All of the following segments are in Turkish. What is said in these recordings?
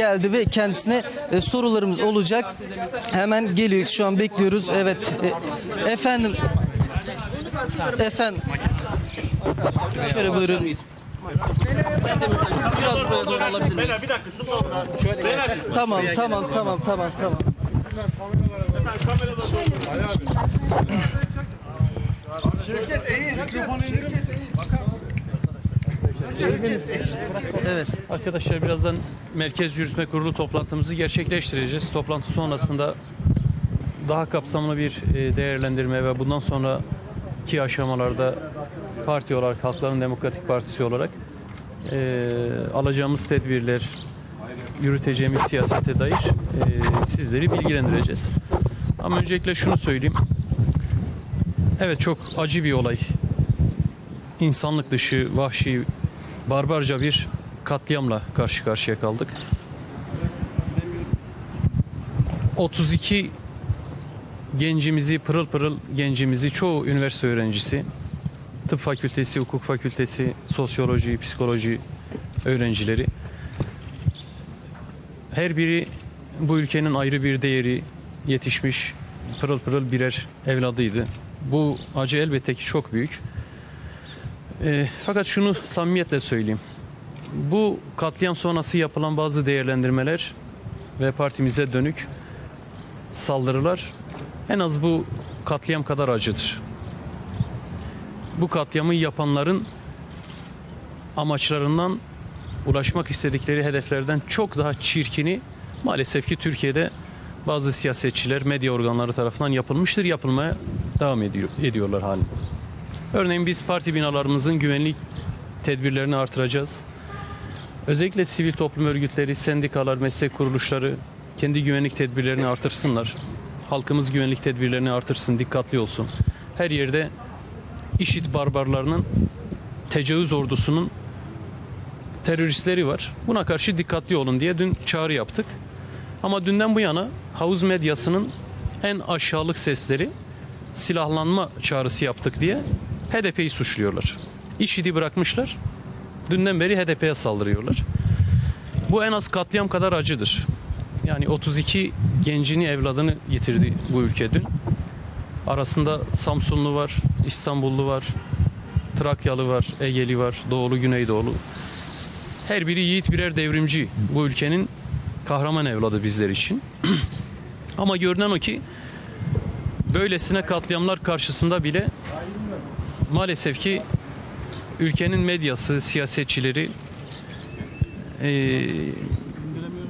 geldi ve kendisine e, sorularımız olacak. Hemen geliyor. Şu an bekliyoruz. Evet. E, efendim. Efendim. Şöyle buyurun. Alabilir miyim? Tamam, tamam, tamam, tamam, tamam. Evet. Arkadaşlar birazdan Merkez Yürütme Kurulu toplantımızı gerçekleştireceğiz. Toplantı sonrasında daha kapsamlı bir e, değerlendirme ve bundan sonraki aşamalarda parti olarak, Halkların Demokratik Partisi olarak e, alacağımız tedbirler, yürüteceğimiz siyasete dair e, sizleri bilgilendireceğiz. Ama öncelikle şunu söyleyeyim. Evet çok acı bir olay. İnsanlık dışı, vahşi, barbarca bir katliamla karşı karşıya kaldık. 32 gencimizi, pırıl pırıl gencimizi, çoğu üniversite öğrencisi, tıp fakültesi, hukuk fakültesi, sosyoloji, psikoloji öğrencileri. Her biri bu ülkenin ayrı bir değeri yetişmiş pırıl pırıl birer evladıydı. Bu acı elbette ki çok büyük. E, fakat şunu samimiyetle söyleyeyim. Bu katliam sonrası yapılan bazı değerlendirmeler ve partimize dönük saldırılar en az bu katliam kadar acıdır. Bu katliamı yapanların amaçlarından ulaşmak istedikleri hedeflerden çok daha çirkini maalesef ki Türkiye'de bazı siyasetçiler, medya organları tarafından yapılmıştır, yapılmaya devam ediyor, ediyorlar halinde. Örneğin biz parti binalarımızın güvenlik tedbirlerini artıracağız. Özellikle sivil toplum örgütleri, sendikalar, meslek kuruluşları kendi güvenlik tedbirlerini artırsınlar. Halkımız güvenlik tedbirlerini artırsın, dikkatli olsun. Her yerde işit barbarlarının, tecavüz ordusunun teröristleri var. Buna karşı dikkatli olun diye dün çağrı yaptık. Ama dünden bu yana havuz medyasının en aşağılık sesleri silahlanma çağrısı yaptık diye HDP'yi suçluyorlar. İşidi bırakmışlar. Dünden beri HDP'ye saldırıyorlar. Bu en az katliam kadar acıdır. Yani 32 gencini evladını yitirdi bu ülke dün. Arasında Samsunlu var, İstanbullu var, Trakyalı var, Egeli var, Doğulu, Güneydoğulu. Her biri yiğit birer devrimci. Bu ülkenin kahraman evladı bizler için. Ama görünen o ki böylesine katliamlar karşısında bile maalesef ki ülkenin medyası, siyasetçileri eee,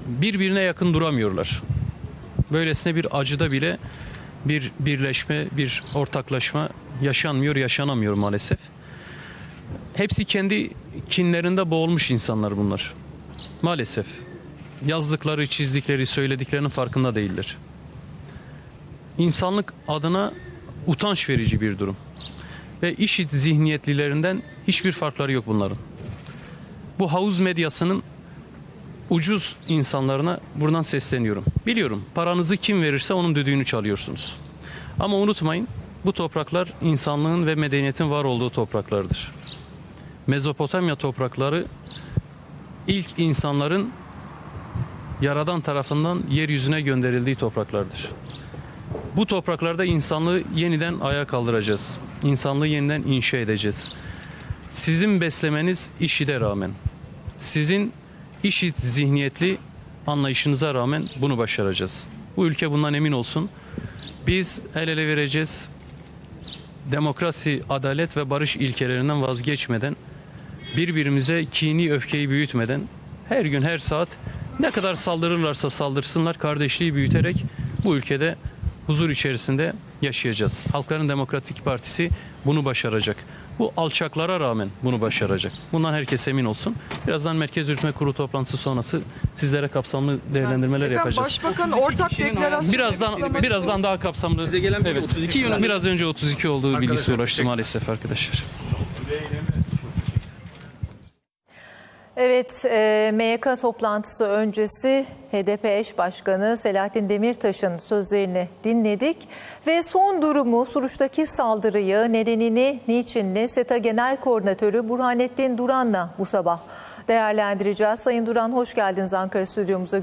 birbirine yakın duramıyorlar. Böylesine bir acıda bile bir birleşme, bir ortaklaşma yaşanmıyor, yaşanamıyor maalesef. Hepsi kendi kinlerinde boğulmuş insanlar bunlar. Maalesef. Yazdıkları, çizdikleri, söylediklerinin farkında değiller. İnsanlık adına utanç verici bir durum. Ve işit zihniyetlilerinden hiçbir farkları yok bunların. Bu havuz medyasının ucuz insanlarına buradan sesleniyorum. Biliyorum paranızı kim verirse onun düdüğünü çalıyorsunuz. Ama unutmayın bu topraklar insanlığın ve medeniyetin var olduğu topraklardır. Mezopotamya toprakları ilk insanların Yaradan tarafından yeryüzüne gönderildiği topraklardır. Bu topraklarda insanlığı yeniden ayağa kaldıracağız. İnsanlığı yeniden inşa edeceğiz. Sizin beslemeniz işide rağmen, sizin işit zihniyetli anlayışınıza rağmen bunu başaracağız. Bu ülke bundan emin olsun. Biz el ele vereceğiz. Demokrasi, adalet ve barış ilkelerinden vazgeçmeden, birbirimize kini öfkeyi büyütmeden, her gün her saat ne kadar saldırırlarsa saldırsınlar kardeşliği büyüterek bu ülkede huzur içerisinde yaşayacağız. Halkların Demokratik Partisi bunu başaracak. Bu alçaklara rağmen bunu başaracak. Bundan herkes emin olsun. Birazdan Merkez Yürütme Kurulu toplantısı sonrası sizlere kapsamlı değerlendirmeler Efendim, yapacağız. Başbakan ortak deklarasyon Birazdan birazdan daha kapsamlı. Size gelen evet. 32 yönü biraz önce 32 olduğu bilgisi ulaştı maalesef arkadaşlar. Evet, e, MYK toplantısı öncesi HDP eş başkanı Selahattin Demirtaş'ın sözlerini dinledik ve son durumu, Suruç'taki saldırıyı, nedenini, niçinini SETA Genel Koordinatörü Burhanettin Duran'la bu sabah değerlendireceğiz. Sayın Duran hoş geldiniz Ankara stüdyomuza.